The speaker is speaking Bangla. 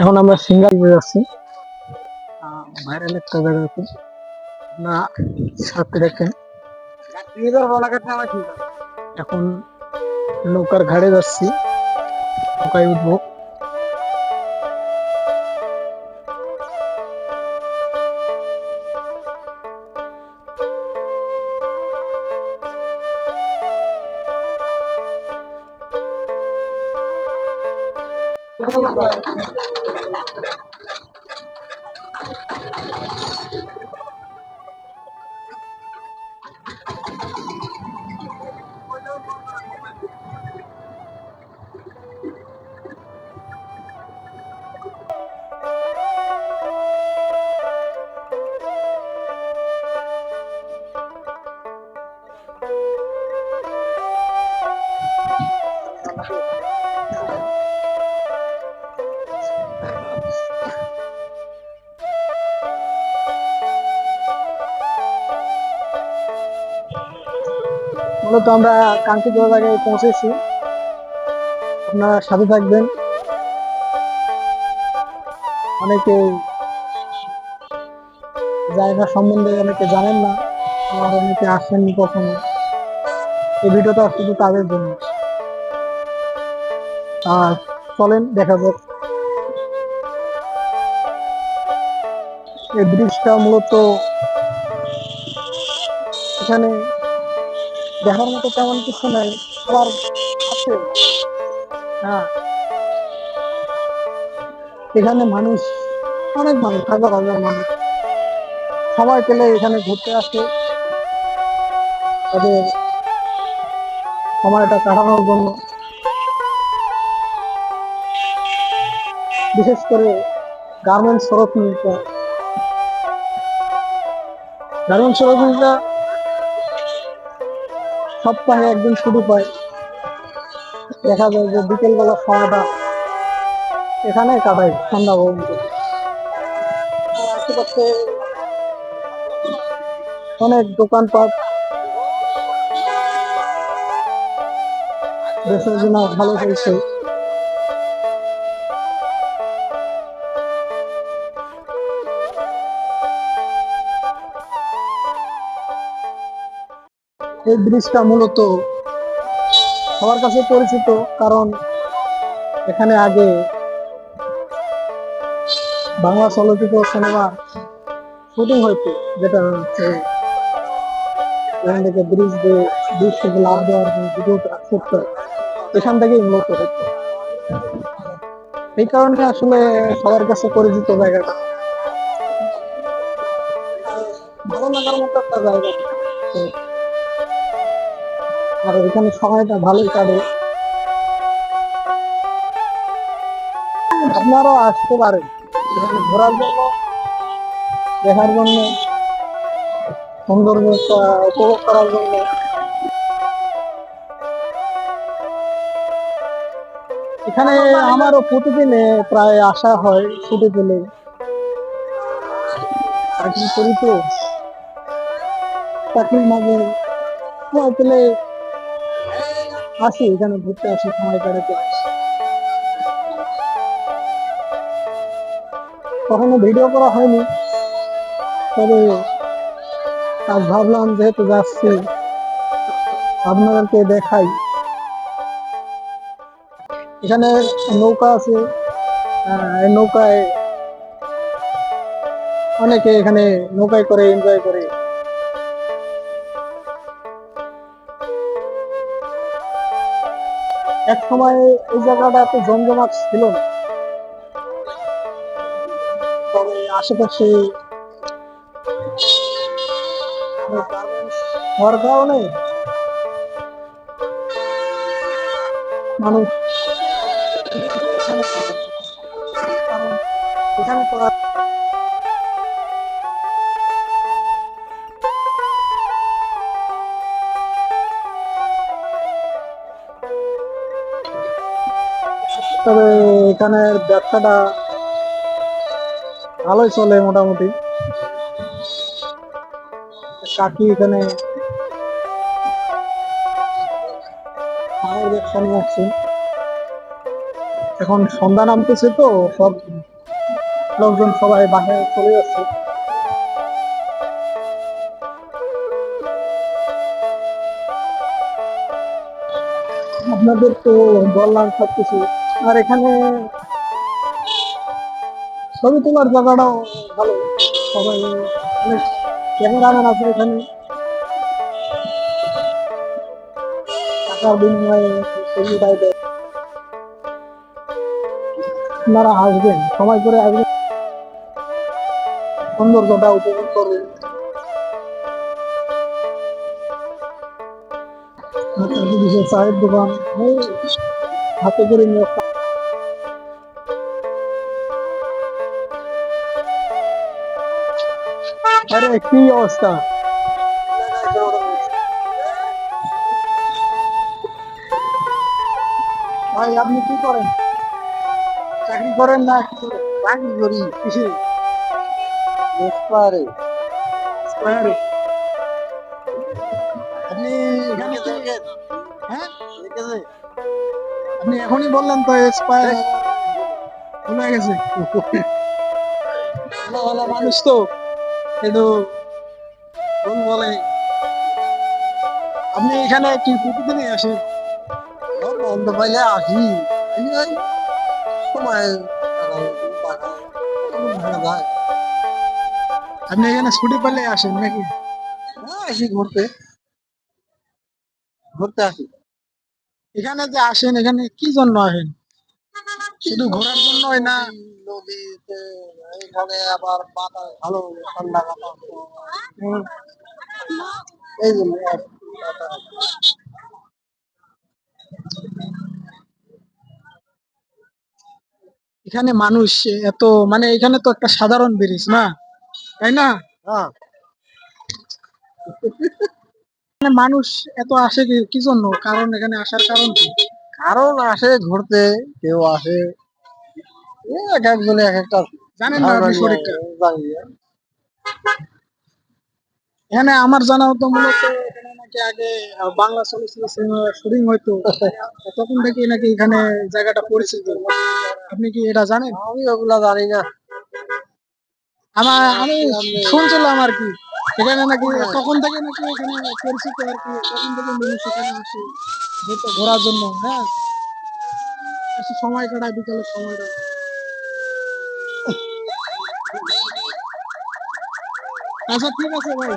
এখন আমরা সিঙ্গাপুরে যাচ্ছি। ভাইরাল একটা আছে। না সাথে দেখেন। এখন নৌকার ঘাড়ে যাচ্ছি। নৌকায় উঠবো। Thank you. মূলত আমরা কাঙ্ক্ষিত জায়গায় পৌঁছেছি। আপনারা সাথে থাকবেন। অনেকে জায়গা সম্বন্ধে অনেকে জানেন না আর অনেকে আসেননি কখনো। এই ভিডিওটা শুধু তাদের জন্য। আর চলেন, দেখা যাক। এই ব্রিজটা মূলত এখানে দেখার মতো তেমন কিছু নাই আবার আছে। হ্যাঁ। এখানে মানুষ অনেক মানুষ হাজার হাজার মানুষ। সময় পেলে এখানে ঘুরতে আসে। তাদের সময়টা কাটানোর জন্য। বিশেষ করে গার্মেন্টস শ্রমিকরা গার্মেন্টস শ্রমিকরা সপ্তাহে একদিন শুরু হয়। দেখা যায় যে বিকেল বেলা দাওয়া এখানে কাটাই ঠান্ডা পর্যন্ত। আশেপাশে অনেক দোকানপাট। দেশের জন্য ভালো চলছে। এই ব্রিজটা মূলত সবার কাছে পরিচিত, কারণ এখানে আগে বাংলা চলচ্চিত্র সিনেমার শুটিং হয়েছে, যেটা হচ্ছে এখান থেকে ব্রিজ দিয়ে ব্রিজ থেকে লাভ দেওয়ার এখান থেকেই মূলত হচ্ছে এই কারণে আসলে সবার কাছে পরিচিত জায়গাটা। ভালো লাগার মতো একটা জায়গা। আর এখানে সময়টা ভালোই কাটে আপনারাও আসতে পারেন। এখানে ঘোরার জন্য, দেখার জন্য, সৌন্দর্যটা উপভোগ করার জন্য। এখানে আমারও প্রতিদিনে প্রায় আসা হয়, ছুটি পেলে। চাকরি করি তো। চাকরির মাঝে পেলে আসি, এখানে ঘুরতে আসি, সময় কাটাতে কখনো ভিডিও করা হয়নি, তবে আজ ভাবলাম যেহেতু যাচ্ছি, আপনাদেরকে দেখাই। এখানে নৌকা আছে নৌকায় অনেকে এখানে নৌকায় করে এনজয় করে। এক সময় এই জায়গাটা এত জমজমাট ছিল না। তবে আশেপাশে হওয়ার কারণে মানুষ এখানে তবে এখানের ব্যবসাটা ভালোই চলে মোটামুটি। কাকি এখানে চায়ের ব্যবসা নিয়ে আসছে। এখন সন্ধ্যা নামতেছে তো, সব লোকজন সবাই বাসায় চলে যাচ্ছে। আপনাদের তো বললাম সবকিছু আর এখানে ছবি তোলার জায়গাটাও ভালো। সবাই অনেক ক্যামেরাম্যান আছে এখানে। টাকার বিনিময়ে ছবি উঠাই দেয়। আপনারা আসবেন সময় করে আসবেন। সৌন্দর্যটা উপভোগ করবেন। সে চায়ের দোকান। হাতে করে নিয়ে আরে কি অবস্থা? ভাই আপনি কি করেন? চাকরি করেন না? চাকরি করি কিসে এক্সপায়ারে স্কয়ারে আপনি এখানে হ্যাঁ? আপনি এখনই বললেন তো এক্সপায়ার ভুলে গেছে। ভালো ভালো মানুষ তো। একটু ভুল বলে? আপনি এখানে কি প্রতিদিনই আসেন? বন্ধ পাইলে আসি। এই ওই সময় ভাড়া যায় আপনি এখানে ছুটি পেলে আসেন নাকি? হ্যাঁ, আসি ঘুরতে। ঘুরতে আসি। এখানে যে আসেন এখানে কি জন্য আসেন? শুধু ঘোরার জন্যই না। নদীতে আবার বাতাস ভালো ঠান্ডা বাতাস এই জন্য এখানে মানুষ এত মানে এখানে তো একটা সাধারণ ব্রিজ না? তাই না? হ্যাঁ। মানুষ এত আসে কি জন্য? কারণ এখানে আসার কারণ কি? কারণ আসে ঘুরতে কেউ আসে এক একজনে এক একটা জানেন না আপনি শরীরটা এখানে আমার জানা হতো মূলত এখানে নাকি আগে বাংলা চলচ্চিত্র শুটিং হইতো। তখন থেকে নাকি এখানে জায়গাটা পরিচিত। আপনি কি এটা জানেন? আমি ওগুলা জানি না। আমার আমি শুনছিলাম আর কি। এখানে নাকি তখন থেকে নাকি এখানে পরিচিত আর কি। তখন থেকে আসে। ঘোরার জন্য হ্যাঁ? সময় কাটায় বিকালের সময়টা আচ্ছা ঠিক আছে ভাই।